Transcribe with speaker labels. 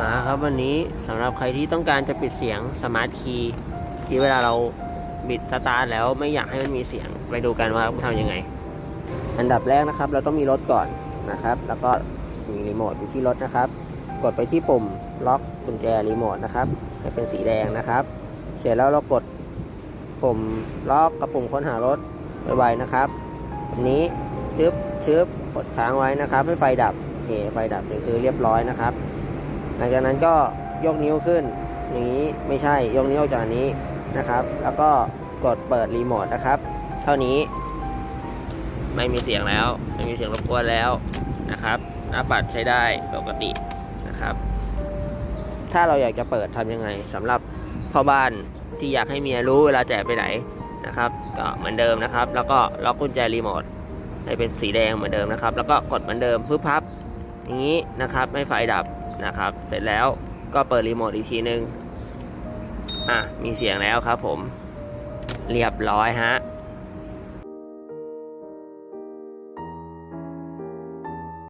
Speaker 1: มาครับวันนี้สำหรับใครที่ต้องการจะปิดเสียงสมาร์ทคีย์ที่เวลาเราบิดสตาร์ทแล้วไม่อยากให้มันมีเสียงไปดูกันว่าทำยังไง อันดับแรกนะครับ เราต้องมีรถก่อนนะครับ แล้วก็มีรีโมทอยู่ที่รถนะครับ กดไปที่ปุ่มล็อกกุญแจรีโมทนะครับให้เป็นสีแดงนะครับ เสร็จแล้วเรากดปุ่มล็อกกับปุ่มค้นหารถไวๆนะครับนนี้ชึบชึบกดค้างไว้นะครับ ให้ไฟดับโอเคไฟดับนี่คือเรียบร้อยนะครับ หลังจากนั้นก็ยกนิ้วขึ้น อย่างนี้ไม่ใช่ยกนิ้วจากนี้นะครับ แล้วก็กดเปิดรีโมทนะครับ เท่านี้ไม่มีเสียงแล้วไม่มีเสียงรบกวนแล้วนะครับหน้าปัดใช้ได้ปกตินะครับ ถ้าเราอยากจะเปิดทำยังไงสำหรับพ่อบ้านที่อยากให้เมียรู้เวลาแจกไปไหนนะครับ ก็เหมือนเดิมนะครับ แล้วก็ล็อกกุญแจรีโมทให้เป็นสีแดงเหมือนเดิมนะครับ แล้วก็กดเหมือนเดิมพึบพับอย่างนี้นะครับ ไม่ไฟดับ นะครับ เสร็จแล้วก็เปิดรีโมทอีกทีนึง อะ มีเสียงแล้วครับผม เรียบร้อยฮะ